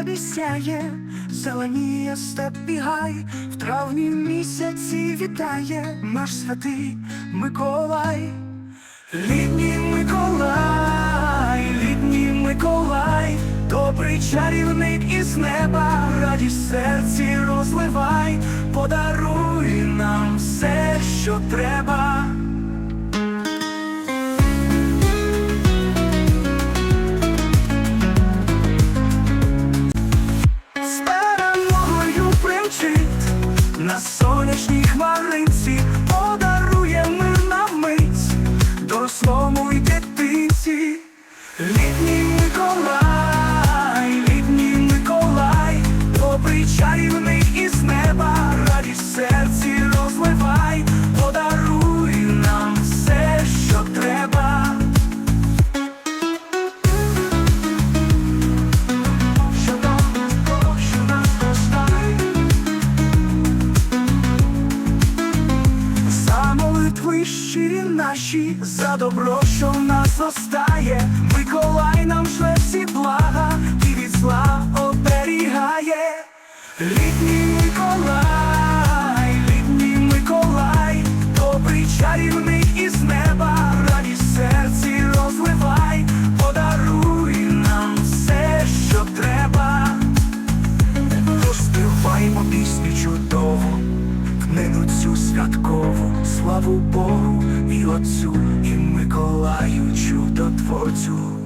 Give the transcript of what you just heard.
небі сяє, зеленіє степ бігай, в травні місяці вітає наш святий Миколай. Літній Миколай, літній Миколай, добрий чарівник із неба, радість серці розливай, подаруй нам все, що треба. На сонячній хмаринці, щирі наші, за добро, що в нас остає, Миколай нам шле всі блага і від зла оберігає. Літній святкову, славу Богу і Отцю, і Миколаю, чудотворцю.